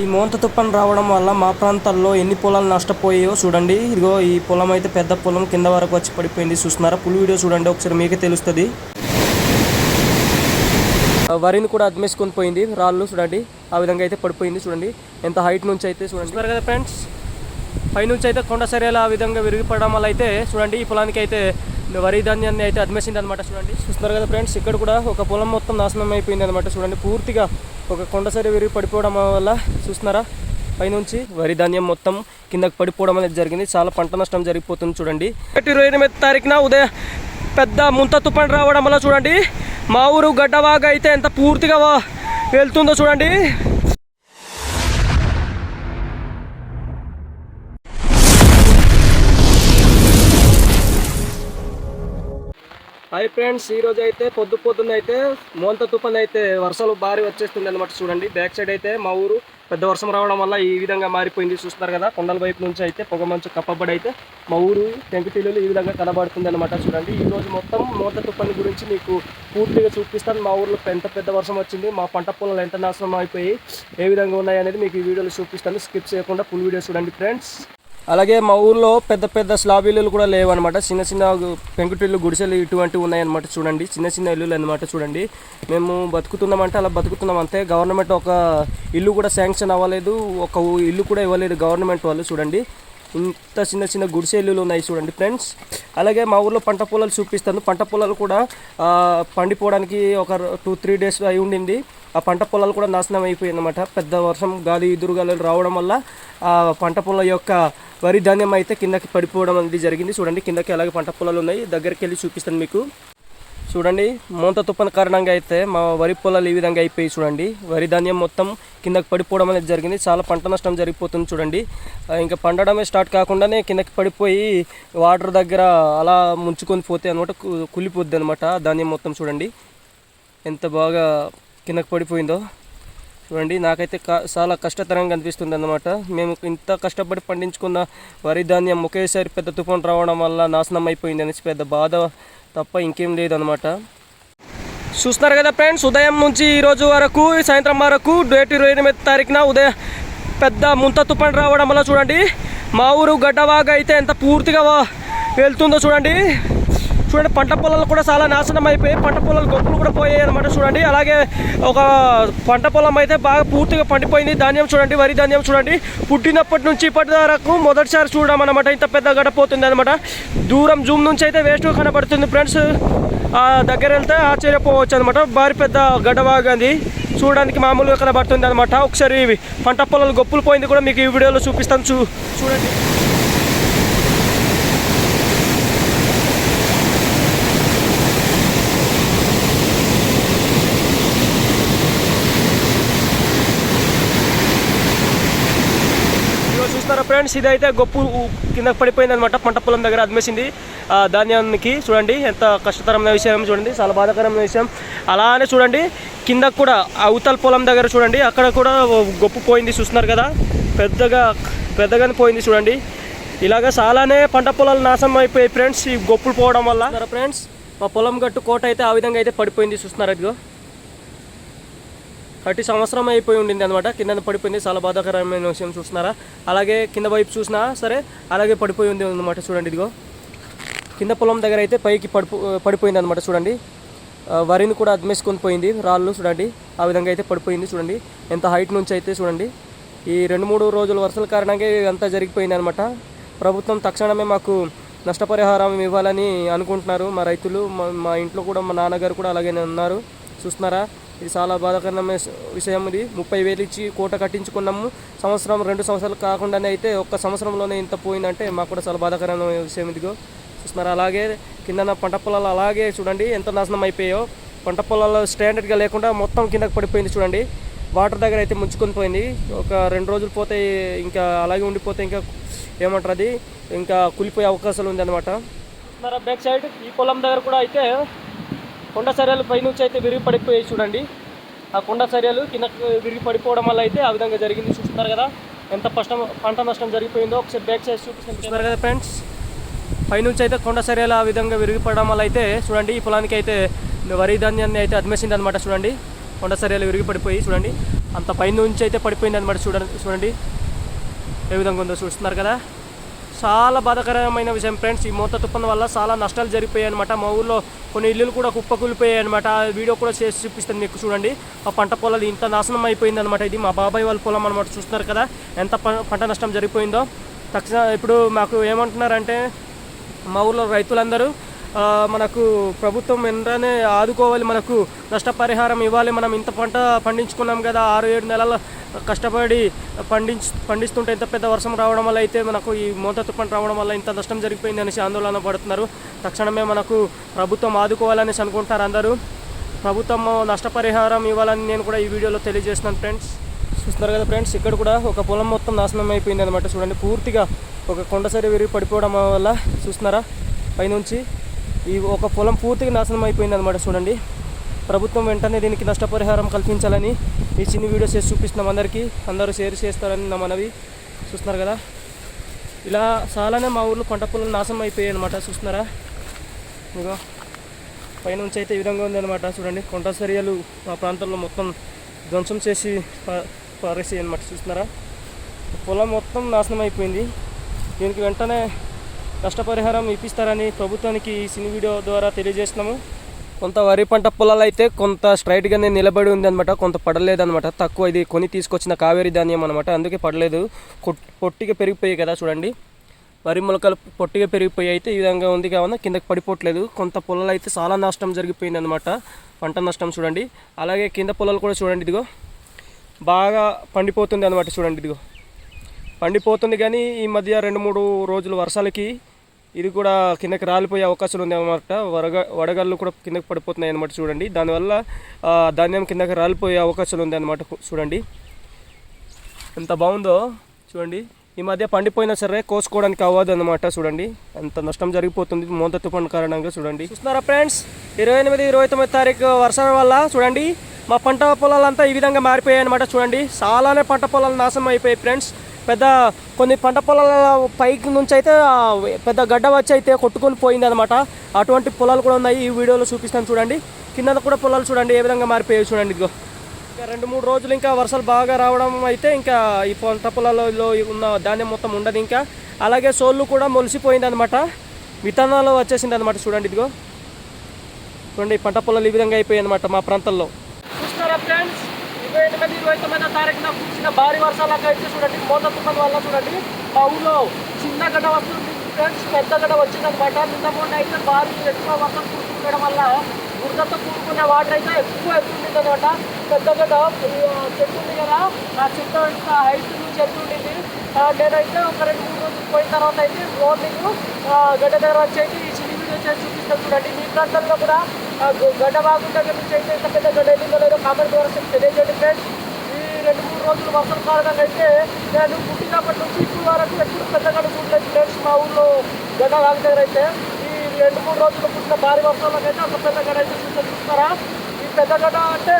ఈ మోంత తుప్పని రావడం వల్ల మా ప్రాంతాల్లో ఎన్ని పొలాలు నష్టపోయాయో చూడండి. ఇదిగో ఈ పొలం అయితే పెద్ద పొలం కింద వరకు వచ్చి పడిపోయింది. చూస్తున్నారా? ఫుల్ వీడియో చూడండి. ఒకసారి మీకే తెలుస్తుంది. ఆ వరిని కూడా అద్మేసుకొని పోయింది. రాళ్ళు చూడండి. ఆ విధంగా అయితే పడిపోయింది చూడండి. ఎంత హైట్ నుంచి అయితే చూడండి. కదా ఫ్రెండ్స్ పైనుంచి అయితే కొండ సరేలా ఆ విధంగా విరిగిపడడం వల్ల అయితే చూడండి ఈ పొలానికి అయితే వరి ధాన్యాన్ని అయితే అద్మేసింది అనమాట చూడండి. చూస్తున్నారు కదా ఫ్రెండ్స్ ఇక్కడ కూడా ఒక పొలం మొత్తం నాశనం అయిపోయింది అనమాట చూడండి. పూర్తిగా ఒక కొండసరి విరిగి పడిపోవడం వల్ల చూస్తున్నారా? పైనుంచి వరి ధాన్యం మొత్తం కిందకి పడిపోవడం అనేది జరిగింది. చాలా పంట నష్టం జరిగిపోతుంది చూడండి. ఇరవై ఎనిమిది తారీఖున ఉదయం పెద్ద ముంత తుఫాన్ రావడం వల్ల చూడండి. మా ఊరు గడ్డవాగా అయితే ఎంత పూర్తిగా వెళ్తుందో చూడండి. హాయ్ ఫ్రెండ్స్ ఈ రోజు అయితే పొద్దు పొద్దున్న అయితే మోంత తుఫాన్ అయితే వర్షాలు భారీ వచ్చేస్తుంది అనమాట చూడండి. బ్యాక్ సైడ్ అయితే మా ఊరు పెద్ద వర్షం రావడం వల్ల ఈ విధంగా మారిపోయింది చూస్తున్నారు కదా. కొండల వైపు నుంచి అయితే పొగ మంచు కప్పబడి అయితే మా ఊరు టెంకుటీలు ఈ విధంగా కనబడుతుంది అనమాట చూడండి. ఈ రోజు మొత్తం మోంత తుఫాన్ గురించి మీకు పూర్తిగా చూపిస్తాను. మా ఊర్లో ఎంత పెద్ద వర్షం వచ్చింది. మా పంట పొలాలు ఎంత నాశనం అయిపోయి ఏ విధంగా ఉన్నాయి అనేది మీకు ఈ వీడియోలో చూపిస్తాను. స్కిప్ చేయకుండా ఫుల్ వీడియో చూడండి ఫ్రెండ్స్. అలాగే మా ఊర్లో పెద్ద పెద్ద స్లాబ్ ఇల్లులు కూడా లేవన్నమాట. చిన్న చిన్న పెంకుటిల్లు గుడిసెలు ఇటువంటివి ఉన్నాయన్నమాట చూడండి. చిన్న చిన్న ఇల్లులు అనమాట చూడండి. మేము బతుకుతున్నామంటే అలా బతుకుతున్నాం. అంతే గవర్నమెంట్ ఒక ఇల్లు కూడా శాంక్షన్ అవ్వలేదు. ఒక ఇల్లు కూడా ఇవ్వలేదు గవర్నమెంట్ వాళ్ళు చూడండి. ఇంత చిన్న చిన్న గుడిసె ఇల్లులు ఉన్నాయి చూడండి ఫ్రెండ్స్. అలాగే మా ఊర్లో పంట పొలాలు చూపిస్తాను. పంట పొలాలు కూడా పండిపోవడానికి ఒక టూ త్రీ డేస్ అయి ఉండింది. ఆ పంట పొలాలు కూడా నాశనం అయిపోయిందన్నమాట. పెద్ద వర్షం గాలి ఎదురుగాలు రావడం వల్ల ఆ పంట పొల యొక్క వరి ధాన్యం అయితే కిందకి పడిపోవడం అనేది జరిగింది. చూడండి కిందకి అలాగే పంట పొలాలు ఉన్నాయి. దగ్గరికి వెళ్ళి చూపిస్తాను మీకు. చూడండి మోంత తుఫాన్ కారణంగా అయితే మా వరి పొలాలు ఈ విధంగా అయిపోయి చూడండి. వరి ధాన్యం మొత్తం కిందకి పడిపోవడం అనేది జరిగింది. చాలా పంట నష్టం జరిగిపోతుంది చూడండి. ఇంకా పండడమే స్టార్ట్ కాకుండానే కిందకి పడిపోయి వాటర్ దగ్గర అలా ముంచుకొని పోతే అనమాట కులిపోద్ది కుళ్ళిపోద్ది అనమాట ధాన్యం మొత్తం చూడండి. ఎంత బాగా కిందకు పడిపోయిందో చూడండి. నాకైతే చాలా కష్టతరంగా అనిపిస్తుంది అన్నమాట మేము ఇంత కష్టపడి పండించుకున్న వరి ధాన్యం ఒకేసారి పెద్ద తుఫాన్ రావడం వల్ల నాశనం అయిపోయింది అనేసి పెద్ద బాధ తప్ప ఇంకేం లేదనమాట చూస్తున్నారు కదా ఫ్రెండ్స్ ఉదయం నుంచి ఈరోజు వరకు సాయంత్రం వరకు డేట్ ఇరవై ఎనిమిది తారీఖున ఉదయం పెద్ద ముంత తుఫాన్ రావడం వల్ల చూడండి మా ఊరు గడ్డవాగా అయితే ఎంత పూర్తిగా వెళ్తుందో చూడండి. చూడండి పంట పొలాలు కూడా చాలా నాశనం అయిపోయి పంట పొలాలు గొప్పలు కూడా పోయాయి అనమాట చూడండి. అలాగే ఒక పంట పొలం అయితే బాగా పూర్తిగా పండిపోయింది. ధాన్యం చూడండి వరి ధాన్యం చూడండి. పుట్టినప్పటి నుంచి ఇప్పటి వరకు మొదటిసారి చూడడం అనమాట ఇంత పెద్ద గడపోతుంది అనమాట దూరం జూమ్ నుంచి అయితే వేస్ట్ కనబడుతుంది ఫ్రెండ్స్. ఆ దగ్గర వెళ్తే ఆశ్చర్యపోవచ్చు అనమాట భారీ పెద్ద గడ్డవాగంది చూడడానికి మామూలుగా కనబడుతుంది అనమాట ఒకసారి పంట పొలాలు గొప్పలు పోయింది కూడా మీకు ఈ వీడియోలో చూపిస్తాను చూ చూడండి ఇదిగో చూస్తారా ఫ్రెండ్స్ ఇదైతే గొప్పు కింద పడిపోయింది అనమాట పంట పొలం దగ్గర అదిమేసింది ధాన్యానికి చూడండి ఎంత కష్టతరమైన విషయం చూడండి చాలా బాధాకరమైన విషయం. అలానే చూడండి కింద కూడా అవతల పొలం దగ్గర చూడండి అక్కడ కూడా గొప్పు పోయింది చూస్తున్నారు కదా. పెద్దగా పెద్దగానే పోయింది చూడండి. ఇలాగ చాలానే పంట పొలాలు నాశనం అయిపోయాయి ఫ్రెండ్స్ ఈ గొప్పులు పోవడం వల్ల. ఫ్రెండ్స్? మా పొలం గట్టు కోట అయితే ఆ విధంగా అయితే పడిపోయింది చూస్తున్నారు అదిగో ప్రతి సంవత్సరం అయిపోయి ఉండింది అనమాట కింద పడిపోయింది. చాలా బాధాకరమైన విషయం చూస్తున్నారా? అలాగే కింద వైపు చూసినా సరే అలాగే పడిపోయి ఉంది అనమాట చూడండి ఇదిగో. కింద పొలం దగ్గర అయితే పైకి పడిపో పడిపోయింది అనమాట చూడండి. వరిని కూడా అద్మేసుకొని పోయింది. రాళ్ళు చూడండి. ఆ విధంగా అయితే పడిపోయింది చూడండి. ఎంత హైట్ నుంచి అయితే చూడండి. ఈ రెండు మూడు రోజుల వరుసల కారణంగా ఇదంతా జరిగిపోయింది అనమాట ప్రభుత్వం తక్షణమే మాకు నష్టపరిహారం ఇవ్వాలని అనుకుంటున్నారు. మా రైతులు మా మా ఇంట్లో కూడా మా నాన్నగారు కూడా అలాగే ఉన్నారు. చూస్తున్నారా? ఇది చాలా బాధాకరమైన విషయం ఇది. ముప్పై వేలు ఇచ్చి కోట కట్టించుకున్నాము. సంవత్సరం రెండు సంవత్సరాలు కాకుండానే అయితే ఒక్క సంవత్సరంలోనే ఇంత పోయిందంటే మాకు కూడా చాలా బాధాకరమైన విషయం ఇదిగో. చూస్తున్నారు అలాగే కింద పంట పొలాలు అలాగే చూడండి ఎంత నాశనం అయిపోయాయో. పంట పొలాలు స్టాండర్డ్గా లేకుండా మొత్తం కిందకి పడిపోయింది చూడండి. వాటర్ దగ్గర అయితే ముంచుకొని పోయింది. ఒక రెండు రోజులు పోతే ఇంకా అలాగే ఉండిపోతే ఇంకా ఏమంటారు అది? ఇంకా కూలిపోయే అవకాశాలు ఉంది అనమాట బ్యాక్ సైడ్ ఈ పొలం దగ్గర కూడా అయితే కొండ చర్యలు పైనుంచి అయితే విరిగి పడిపోయాయి చూడండి. ఆ కొండ చర్యలు కింద విరిగి పడిపోవడం వల్ల అయితే ఆ విధంగా జరిగింది. చూస్తున్నారు కదా ఎంత కష్టం పంట నష్టం జరిగిపోయిందో ఒకసారి బ్యాక్ సైడ్ చూపిస్తున్నారు కదా ఫ్రెండ్స్ పైనుంచి అయితే కొండ చర్యలు ఆ విధంగా విరిగిపడడం వల్ల అయితే చూడండి ఈ పొలానికి అయితే వరి ధాన్యాన్ని అయితే అదిమేసింది అనమాట చూడండి. కొండ చర్యలు విరిగిపడిపోయి చూడండి. అంత పైనుంచి అయితే పడిపోయింది అనమాట చూడండి చూడండి. ఏ విధంగా ఉందో చూస్తున్నారు కదా. చాలా బాధాకరమైన విషయం ఫ్రెండ్స్. ఈ మూత తుఫాన్ వల్ల చాలా నష్టాలు జరిగిపోయాయి అనమాట మా ఊర్లో కొన్ని ఇల్లులు కూడా కుప్పకూలిపోయాయి అనమాట వీడియో కూడా చేసి చూపిస్తాను మీకు చూడండి. ఆ పంట పొలాలు ఇంత నాశనం అయిపోయింది అనమాట ఇది మా బాబాయ్ వాళ్ళ పొలం అనమాట చూస్తున్నారు కదా ఎంత ప- పంట నష్టం జరిగిపోయిందో. తక్షణ ఇప్పుడు మాకు ఏమంటున్నారంటే మా ఊర్లో రైతులందరూ మనకు ప్రభుత్వం వెంటనే ఆదుకోవాలి మనకు నష్టపరిహారం ఇవ్వాలి. మనం ఇంత పంట పండించుకున్నాం కదా ఆరు ఏడు నెలల కష్టపడి పండించు పండిస్తుంటే ఇంత పెద్ద వర్షం రావడం వల్ల అయితే మనకు ఈ మోత తుఫాన్ రావడం వల్ల ఇంత నష్టం జరిగిపోయింది అనేసి ఆందోళన పడుతున్నారు. తక్షణమే మనకు ప్రభుత్వం ఆదుకోవాలనేసి అనుకుంటారు అందరూ. ప్రభుత్వం నష్టపరిహారం ఇవ్వాలని నేను కూడా ఈ వీడియోలో తెలియజేస్తున్నాను ఫ్రెండ్స్. చూస్తున్నారు కదా ఫ్రెండ్స్ ఇక్కడ కూడా ఒక పొలం మొత్తం నాశనం అయిపోయింది అనమాట చూడండి పూర్తిగా ఒక కొండసరి విరిగి పడిపోవడం వల్ల చూస్తున్నారా? పైనుంచి ఈ ఒక పొలం పూర్తిగా నాశనం అయిపోయింది అనమాట చూడండి. ప్రభుత్వం వెంటనే దీనికి నష్టపరిహారం కల్పించాలని ఈ చిన్న వీడియోస్ చేసి చూపిస్తున్నాం అందరికీ. అందరూ షేర్ చేస్తారని నా మనవి. చూస్తున్నారు కదా? ఇలా చాలానే మా ఊర్లో పంట పొలం నాశనం అయిపోయాయి అనమాట చూస్తున్నారా? ఇగో పైనుంచి అయితే ఈ విధంగా ఉందన్నమాట చూడండి. కొండ చర్యలు మా ప్రాంతంలో మొత్తం ధ్వంసం చేసి పా- అనమాట చూస్తున్నారా? పొలం మొత్తం నాశనం అయిపోయింది. దీనికి వెంటనే నష్టపరిహారం ఇప్పిస్తారని ప్రభుత్వానికి ఈ సినీ వీడియో ద్వారా తెలియజేస్తున్నాము. కొంత వరి పంట పొలాలు అయితే కొంత స్ట్రైట్గానే నిలబడి ఉంది అనమాట కొంత పడలేదు అనమాట తక్కువ ఇది కొని తీసుకొచ్చిన కావేరి ధాన్యం అనమాట అందుకే పడలేదు. పొట్టిగా పెరిగిపోయాయి కదా చూడండి. వరి మొలకలు పొట్టిగా పెరిగిపోయి అయితే ఈ విధంగా ఉంది కావున కిందకి పడిపోవట్లేదు. కొంత పొలాలు అయితే చాలా నష్టం జరిగిపోయింది అనమాట పంట నష్టం చూడండి. అలాగే కింద పొలాలు కూడా చూడండి ఇదిగో. బాగా పండిపోతుంది అనమాట చూడండి ఇదిగో. పండిపోతుంది కానీ ఈ మధ్య రెండు మూడు రోజులు వర్షాలకి ఇది కూడా కిందకి రాలిపోయే అవకాశం ఉంది అనమాట వరగ వడగళ్ళు కూడా కిందకి పడిపోతున్నాయి అనమాట చూడండి. దానివల్ల ధాన్యం కిందకి రాలిపోయే అవకాశం ఉంది అనమాట చూడండి. ఎంత బాగుందో చూడండి. ఈ మధ్య పండిపోయినా సరే కోసుకోవడానికి అవ్వదు అనమాట చూడండి. అంత నష్టం జరిగిపోతుంది మోంత తుఫాన్ కారణంగా చూడండి. చూస్తున్నారా ఫ్రెండ్స్? ఇరవై ఎనిమిది ఇరవై తొమ్మిది తారీఖు వర్షం వల్ల చూడండి మా పంట పొలాలంతా ఈ విధంగా మారిపోయాయి అనమాట చూడండి. చాలానే పంట పొలాలు నాశనం అయిపోయాయి ఫ్రెండ్స్. పెద్ద కొన్ని పంట పొలాల పైకి నుంచి అయితే పెద్ద గడ్డ వచ్చి అయితే కొట్టుకొని పోయింది అనమాట అటువంటి పొలాలు కూడా ఉన్నాయి. ఈ వీడియోలో చూపిస్తాను చూడండి. కింద కూడా పొలాలు చూడండి. ఏ విధంగా మారిపోయాయి చూడండి ఇదిగో. ఇంకా రెండు మూడు రోజులు ఇంకా వర్షాలు బాగా రావడం అయితే ఇంకా ఈ పంట పొలాలలో ఉన్న ధాన్యం మొత్తం ఉండదు ఇంకా. అలాగే సోళ్ళు కూడా మొలిసిపోయింది అనమాట విత్తనాలు వచ్చేసింది అనమాట చూడండి ఇదిగో. చూడండి పంట పొలాలు ఈ విధంగా అయిపోయాయి అనమాట మా ప్రాంతంలో. ఇరవై ఎనిమిది ఇరవై తొమ్మిదో తారీఖున కురిసిన భారీ వర్షాలకు అయితే చూడండి. మోత తుఫాన్ వల్ల చూడండి. మా ఊళ్ళో చిన్న గడ్డ వస్తుంది ఫ్రెండ్స్ పెద్ద గడ్డ వచ్చిందనమాట. నిన్న మొన్న అయితే భారీ ఎక్కువ వర్షం కురుస్తుండడం వల్ల బురదతో కూడుకున్న వాటర్ అయితే ఎక్కువ ఎక్కువ అనమాట పెద్ద గడ్డ చెట్టు ఉంది కదా. ఆ చెట్టు యొక్క హైట్ నుంచి ఎత్తుండింది ఉండింది? నేనైతే ఒక రెండు మూడు రోజులు పోయిన తర్వాత అయితే మార్నింగ్ గడ్డ దగ్గర వచ్చి చిన్న వీడియో చేసి చూపిస్తాను చూడండి. మీ ప్రాంతంలో కూడా గడ్డ బాగుంటుంది దగ్గర అయితే పెద్ద గడ్డ వెళ్ళిందో లేదో కామెంట్ ద్వారా చెప్పి తెలియజేయండి ఫ్రెండ్స్. ఈ రెండు మూడు రోజులు వర్షం కారణంగా అయితే నేను పుట్టినప్పటి నుంచి ఇప్పుడు వరకు ఎప్పుడు పెద్ద గడ్డ చూడలేదు ఫ్రెండ్స్ మా ఊళ్ళో గడ్డ వాగు దగ్గర అయితే. ఈ రెండు మూడు రోజులు పుట్టిన భారీ వర్షాలకు అయితే ఒక పెద్ద గడ్డ అయితే చూస్తే చూస్తారా? ఈ పెద్ద గడ్డ అంటే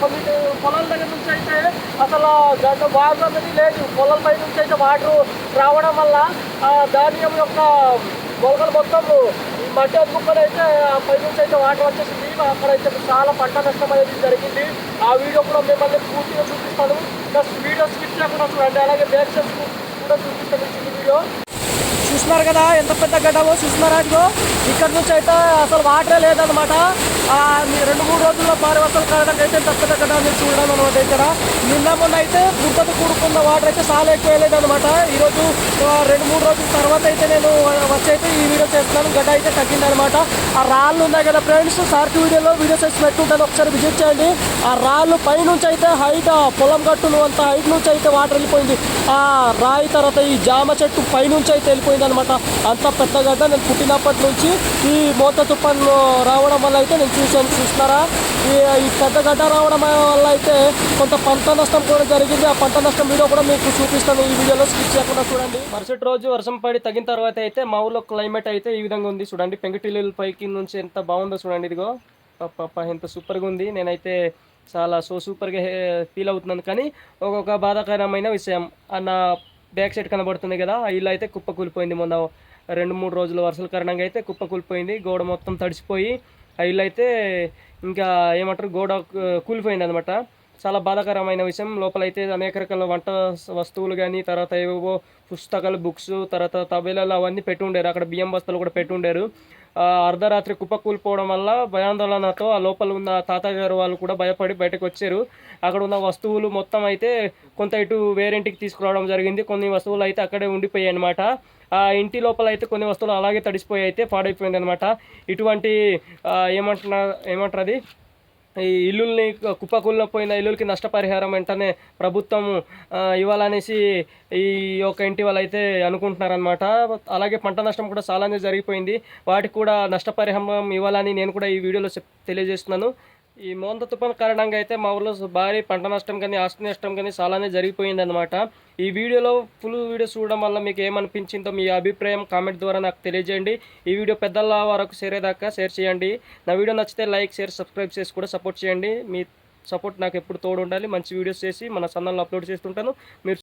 కొన్ని పొలాల దగ్గర నుంచి అయితే అసలు గడ్డ వాగు అనేది లేదు. పొలాల పై నుంచి అయితే వాటర్ రావడం వల్ల ఆ ధాన్యం యొక్క మొలకలు మొత్తం మట్టి అందుకుని అయితే పై నుంచి అయితే వాటర్ వచ్చేసింది. అక్కడైతే చాలా పంట నష్టం అనేది జరిగింది. ఆ వీడియో కూడా మిమ్మల్ని పూర్తిగా చూపిస్తాను. ప్లస్ వీడియో స్కిప్ చేయకుండా చూడండి. అలాగే బ్యాక్ సైడ్ కూడా చూపిస్తాను చిన్న వీడియో. చూస్తున్నారు కదా ఎంత పెద్ద గడ్డమో చూస్తున్నారా ఇదిగో ఇక్కడ నుంచి అయితే అసలు వాటరే లేదనమాట రెండు మూడు రోజుల్లో భారీ వర్షాలు కారణంగా అయితే ఎంత పెద్ద గడ్డ మీరు చూడడం అనమాట ఇక్కడ. నిన్న మొన్న అయితే గుంటతో కూడుకున్న వాటర్ అయితే చాలా ఎక్కువ వెళ్ళేదనమాట ఈరోజు రెండు మూడు రోజుల తర్వాత అయితే నేను వచ్చి అయితే ఈ వీడియో చేస్తున్నాను. గడ్డ అయితే తగ్గిందనమాట ఆ రాళ్ళు ఉన్నాయి కదా ఫ్రెండ్స్ సార్కి వీడియోలో వీడియో చేసి పెట్టుకుంటాను. ఒకసారి విజిట్ చేయండి. ఆ రాళ్ళు పైనుంచి అయితే హైట్ పొలం కట్టును అంత హైట్ నుంచి అయితే వాటర్ వెళ్ళిపోయింది. ఆ రాయి తర్వాత ఈ జామ చెట్టు పైనుంచి అయితే వెళ్ళిపోయింది. అనమాట అంత పెద్దగడ్డ నేను పుట్టినప్పటి నుంచి ఈ మోత తుఫాను రావడం వల్ల అయితే నేను చూశాను చూస్తున్నారా? ఈ ఈ పెద్దగడ్డ రావడం వల్ల అయితే కొంత పంట నష్టం కూడా జరిగింది. ఆ పంట నష్టం వీడియో కూడా మీకు చూపిస్తాను. ఈ వీడియోలో స్కిప్ చేయకుండా చూడండి. మరుసటి రోజు వర్షం పడి తగిన తర్వాత అయితే మా ఊళ్ళో క్లైమేట్ అయితే ఈ విధంగా ఉంది. చూడండి పెంకుటిల్లు పైకి నుంచి ఎంత బాగుందో చూడండి ఇదిగో. పాప ఎంత సూపర్గా ఉంది. నేనైతే చాలా సో సూపర్గా ఫీల్ అవుతున్నాను. కానీ ఒక్కొక్క బాధాకరమైన విషయం. నా బ్యాక్ సైడ్ కనబడుతుంది కదా ఆ ఇల్లు అయితే కుప్ప కూలిపోయింది. మొన్న రెండు మూడు రోజుల వర్షాల కారణంగా అయితే కుప్ప కూలిపోయింది. గోడ మొత్తం తడిసిపోయి ఆ ఇల్లు అయితే ఇంకా ఏమంటారు గోడ కూలిపోయింది అనమాట చాలా బాధాకరమైన విషయం. లోపలైతే అనేక రకాల వంట వస్తువులు కానీ తర్వాత ఏవేవో పుస్తకాలు బుక్స్ తర్వాత తబేలాలు అవన్నీ పెట్టుండారు అక్కడ బియ్యం బస్తాలు కూడా పెట్టుండారు అర్ధరాత్రి కుప్పకూలిపోవడం వల్ల భయాందోళనతో ఆ లోపల ఉన్న తాతగారు వాళ్ళు కూడా భయపడి బయటకు వచ్చారు. అక్కడ ఉన్న వస్తువులు మొత్తం అయితే కొంత ఇటు వేరింటికి తీసుకురావడం జరిగింది. కొన్ని వస్తువులు అయితే అక్కడే ఉండిపోయాయి అనమాట ఆ ఇంటి లోపల అయితే కొన్ని వస్తువులు అలాగే తడిసిపోయి అయితే పాడైపోయింది అనమాట ఇటువంటి ఏమంటున్నా ఏమంటారు అది? ఈ ఇల్లుల్ని కుప్పకూలిన పోయిన ఇల్లులకి నష్టపరిహారం వెంటనే ప్రభుత్వం ఇవ్వాలనేసి ఈ యొక్క ఇంటి వాళ్ళు అయితే అనుకుంటున్నారనమాట అలాగే పంట నష్టం కూడా చాలానే జరిగిపోయింది. వాటికి కూడా నష్టపరిహారం ఇవ్వాలని నేను కూడా ఈ వీడియోలో తెలియజేస్తున్నాను. ఈ మోంద తుఫాన్ కారణంగా అయితే మా ఊర్లో భారీ పంట నష్టం కానీ ఆస్తి నష్టం కానీ చాలానే జరిగిపోయింది అనమాట ఈ వీడియోలో ఫుల్ వీడియో చూడడం వల్ల మీకు ఏమనిపించిందో మీ అభిప్రాయం కామెంట్ ద్వారా నాకు తెలియజేయండి. ఈ వీడియో పెద్దల వరకు చేరేదాకా షేర్ చేయండి. నా వీడియో నచ్చితే లైక్ షేర్ సబ్స్క్రైబ్ చేసి కూడా సపోర్ట్ చేయండి. మీ సపోర్ట్ నాకు ఎప్పుడు తోడు ఉండాలి. మంచి వీడియోస్ చేసి మన ఛానల్లో అప్లోడ్ చేస్తుంటాను. మీరు